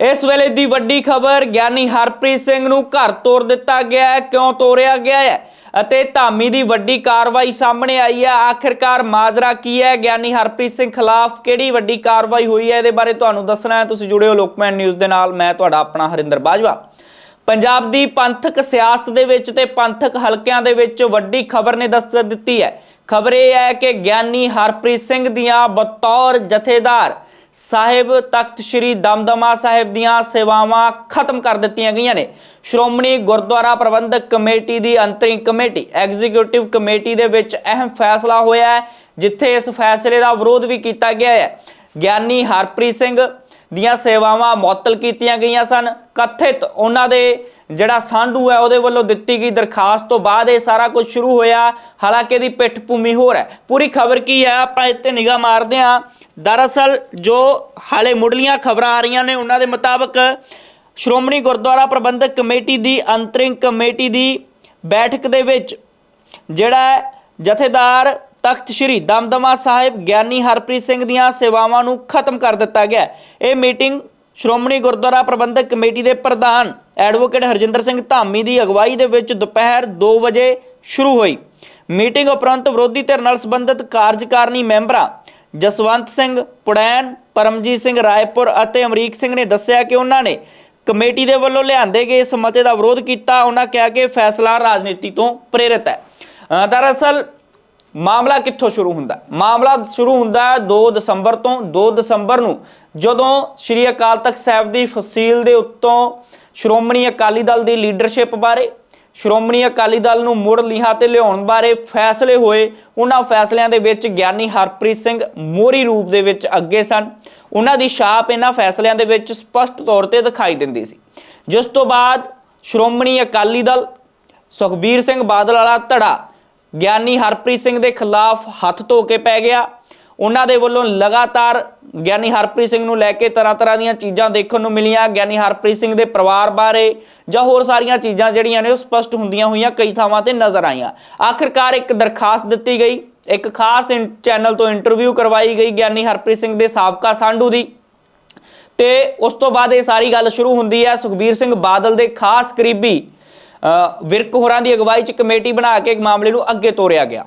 ਇਸ ਵੇਲੇ ਦੀ ਵੱਡੀ ਖਬਰ, ਗਿਆਨੀ ਹਰਪ੍ਰੀਤ ਸਿੰਘ ਨੂੰ ਘਰ ਤੋਰ ਦਿੱਤਾ ਗਿਆ ਹੈ। ਕਿਉਂ ਤੋਰਿਆ ਗਿਆ ਹੈ? ਅਤੇ ਧਾਮੀ ਦੀ ਵੱਡੀ ਕਾਰਵਾਈ ਸਾਹਮਣੇ ਆਈ ਹੈ। ਆਖਿਰਕਾਰ ਮਾਜਰਾ ਕੀ ਹੈ? ਗਿਆਨੀ ਹਰਪ੍ਰੀਤ ਸਿੰਘ ਖਿਲਾਫ ਕਿਹੜੀ ਵੱਡੀ ਕਾਰਵਾਈ ਹੋਈ ਹੈ? ਇਹਦੇ ਬਾਰੇ ਤੁਹਾਨੂੰ ਦੱਸਣਾ ਹੈ। ਤੁਸੀਂ ਜੁੜੇ ਹੋ ਲੋਕਮੈਨ ਨਿਊਜ਼ ਦੇ ਨਾਲ। ਮੈਂ ਤੁਹਾਡਾ ਆਪਣਾ ਹਰਿੰਦਰ ਬਾਜਵਾ। ਪੰਜਾਬ ਦੀ ਪੰਥਕ ਸਿਆਸਤ ਦੇ ਵਿੱਚ ਤੇ ਪੰਥਕ ਹਲਕਿਆਂ ਦੇ ਵਿੱਚ ਵੱਡੀ ਖਬਰ ਨੇ ਦੱਸ ਦਿੱਤੀ ਹੈ। ਖਬਰ ਇਹ ਹੈ ਕਿ ਗਿਆਨੀ ਹਰਪ੍ਰੀਤ ਸਿੰਘ ਦੀਆਂ ਬਤੌਰ ਜਥੇਦਾਰ ਸਾਹਿਬ ਤਖਤ ਸ੍ਰੀ ਦਮਦਮਾ ਸਾਹਿਬ ਦੀਆਂ ਸੇਵਾਵਾਂ ਖਤਮ ਕਰ ਦਿੱਤੀਆਂ ਗਈਆਂ ਨੇ। ਸ਼੍ਰੋਮਣੀ ਗੁਰਦੁਆਰਾ ਪ੍ਰਬੰਧਕ ਕਮੇਟੀ ਦੀ ਅੰਤਰਿਮ ਕਮੇਟੀ, ਐਗਜ਼ੀਕਿਊਟਿਵ ਕਮੇਟੀ ਦੇ ਵਿੱਚ ਅਹਿਮ ਫੈਸਲਾ ਹੋਇਆ ਹੈ, ਜਿੱਥੇ ਇਸ ਫੈਸਲੇ ਦਾ ਵਿਰੋਧ ਵੀ ਕੀਤਾ ਗਿਆ ਹੈ। ਗਿਆਨੀ ਹਰਪ੍ਰੀਤ ਸਿੰਘ ਦੀਆਂ ਸੇਵਾਵਾਂ ਮੁਅੱਤਲ ਕੀਤੀਆਂ ਗਈਆਂ ਸਨ। ਕਥਿਤ ਉਹਨਾਂ ਦੇ ਜਿਹੜਾ ਸਾਂਢੂ ਹੈ, ਉਹਦੇ ਵੱਲੋਂ ਦਿੱਤੀ ਗਈ ਦਰਖਾਸਤ ਤੋਂ ਬਾਅਦ ਇਹ ਸਾਰਾ ਕੁਝ ਸ਼ੁਰੂ ਹੋਇਆ। ਹਾਲਾਂਕਿ ਇਹਦੀ ਪਿੱਠ ਭੂਮੀ ਹੋਰ ਹੈ। ਪੂਰੀ ਖਬਰ ਕੀ ਹੈ? ਆਪਾਂ ਇੱਥੇ ਨਿਗਾਹ ਮਾਰਦੇ ਹਾਂ। ਦਰਅਸਲ ਜੋ ਹਾਲੇ ਮੁੱਢਲੀਆਂ ਖਬਰਾਂ ਆ ਰਹੀਆਂ ਨੇ, ਉਹਨਾਂ ਦੇ ਮੁਤਾਬਕ ਸ਼੍ਰੋਮਣੀ ਗੁਰਦੁਆਰਾ ਪ੍ਰਬੰਧਕ ਕਮੇਟੀ ਦੀ ਅੰਤਰਿੰਗ ਕਮੇਟੀ ਦੀ ਬੈਠਕ ਦੇ ਵਿੱਚ ਜਿਹੜਾ ਜਥੇਦਾਰ ਤਖਤ ਸ੍ਰੀ ਦਮਦਮਾ ਸਾਹਿਬ ਗਿਆਨੀ ਹਰਪ੍ਰੀਤ ਸਿੰਘ ਦੀਆਂ ਸੇਵਾਵਾਂ ਨੂੰ ਖਤਮ ਕਰ ਦਿੱਤਾ ਗਿਆ। ਇਹ ਮੀਟਿੰਗ ਸ਼੍ਰੋਮਣੀ ਗੁਰਦੁਆਰਾ ਪ੍ਰਬੰਧਕ ਕਮੇਟੀ ਦੇ ਪ੍ਰਧਾਨ ਐਡਵੋਕੇਟ ਹਰਜਿੰਦਰ ਸਿੰਘ ਧਾਮੀ ਦੀ ਅਗਵਾਈ ਦੇ ਵਿੱਚ ਦੁਪਹਿਰ 2 ਵਜੇ ਸ਼ੁਰੂ ਹੋਈ। ਮੀਟਿੰਗ ਉਪਰੰਤ ਵਿਰੋਧੀ ਧਿਰ ਨਾਲ ਸੰਬੰਧਿਤ ਕਾਰਜਕਾਰਨੀ ਮੈਂਬਰਾਂ ਜਸਵੰਤ ਸਿੰਘ, ਪੁੜੈਨ, ਪਰਮਜੀਤ ਸਿੰਘ ਰਾਏਪੁਰ ਅਤੇ ਅਮਰੀਕ ਸਿੰਘ ਨੇ ਦੱਸਿਆ ਕਿ ਉਹਨਾਂ ਨੇ ਕਮੇਟੀ ਦੇ ਵੱਲੋਂ ਲਿਆਂਦੇ ਗਏ ਇਸ ਮਤੇ ਦਾ ਵਿਰੋਧ ਕੀਤਾ। ਉਹਨਾਂ ਕਿਹਾ ਕਿ ਫੈਸਲਾ ਰਾਜਨੀਤੀ ਤੋਂ ਪ੍ਰੇਰਿਤ ਹੈ। ਦਰਅਸਲ ਮਾਮਲਾ ਕਿੱਥੋਂ ਸ਼ੁਰੂ ਹੁੰਦਾ? ਮਾਮਲਾ ਸ਼ੁਰੂ ਹੁੰਦਾ ਹੈ 2 ਦਸੰਬਰ ਤੋਂ 2 ਦਸੰਬਰ ਨੂੰ, ਜਦੋਂ ਸ੍ਰੀ ਅਕਾਲ ਤਖਤ ਸਾਹਿਬ ਦੀ ਫਸੀਲ ਦੇ ਉੱਤੋਂ ਸ਼੍ਰੋਮਣੀ ਅਕਾਲੀ ਦਲ ਦੀ ਲੀਡਰਸ਼ਿਪ ਬਾਰੇ, ਸ਼੍ਰੋਮਣੀ ਅਕਾਲੀ ਦਲ ਨੂੰ ਮੁੜ ਲੀਹਾਂ ਤੇ ਲਿਆਉਣ ਬਾਰੇ ਫੈਸਲੇ ਹੋਏ, ਉਹਨਾਂ ਫੈਸਲਿਆਂ ਦੇ ਵਿੱਚ ਗਿਆਨੀ ਹਰਪ੍ਰੀਤ ਸਿੰਘ ਮੋਹਰੀ ਰੂਪ ਦੇ ਵਿੱਚ ਅੱਗੇ ਸਨ। ਉਹਨਾਂ ਦੀ ਛਾਪ ਇਹਨਾਂ ਫੈਸਲਿਆਂ ਦੇ ਵਿੱਚ ਸਪਸ਼ਟ ਤੌਰ ਤੇ ਦਿਖਾਈ ਦਿੰਦੀ ਸੀ। ਜਿਸ ਤੋਂ ਬਾਅਦ ਸ਼੍ਰੋਮਣੀ ਅਕਾਲੀ ਦਲ ਸੁਖਬੀਰ ਸਿੰਘ ਬਾਦਲ ਵਾਲਾ ਧੜਾ ਗਿਆਨੀ ਹਰਪ੍ਰੀਤ ਸਿੰਘ ਦੇ ਖਿਲਾਫ ਹੱਥ ਧੋ ਕੇ ਪੈ ਗਿਆ। ਉਹਨਾਂ ਦੇ ਵੱਲੋਂ ਲਗਾਤਾਰ ਗਿਆਨੀ ਹਰਪ੍ਰੀਤ ਸਿੰਘ ਨੂੰ ਲੈ ਕੇ ਤਰ੍ਹਾਂ ਤਰ੍ਹਾਂ ਦੀਆਂ ਚੀਜ਼ਾਂ ਦੇਖਣ ਨੂੰ ਮਿਲੀਆਂ। ਗਿਆਨੀ ਹਰਪ੍ਰੀਤ ਸਿੰਘ ਦੇ ਪਰਿਵਾਰ ਬਾਰੇ ਜਾਂ ਹੋਰ ਸਾਰੀਆਂ ਚੀਜ਼ਾਂ ਜਿਹੜੀਆਂ ਨੇ ਉਹ ਸਪਸ਼ਟ ਹੁੰਦੀਆਂ ਹੋਈਆਂ ਕਈ ਥਾਵਾਂ ਤੇ ਨਜ਼ਰ ਆਈਆਂ। ਆਖਿਰਕਾਰ ਇੱਕ ਦਰਖਾਸਤ ਦਿੱਤੀ ਗਈ। ਇੱਕ ਖਾਸ ਇਨ- ਚੈਨਲ ਤੋਂ ਇੰਟਰਵਿਊ ਕਰਵਾਈ ਗਈ ਗਿਆਨੀ ਹਰਪ੍ਰੀਤ ਸਿੰਘ ਦੇ ਸਾਬਕਾ ਸਾਂਢੂ ਦੀ। ਤੇ ਉਸ ਤੋਂ ਬਾਅਦ ਇਹ ਸਾਰੀ ਗੱਲ ਸ਼ੁਰੂ ਹੁੰਦੀ ਹੈ। ਸੁਖਬੀਰ ਸਿੰਘ ਬਾਦਲ ਦੇ ਖਾਸ ਕਰੀਬੀ ਵਿਰਕ ਹੋਰਾਂ ਦੀ ਅਗਵਾਈ 'ਚ ਕਮੇਟੀ ਬਣਾ ਕੇ ਮਾਮਲੇ ਨੂੰ ਅੱਗੇ ਤੋਰਿਆ ਗਿਆ।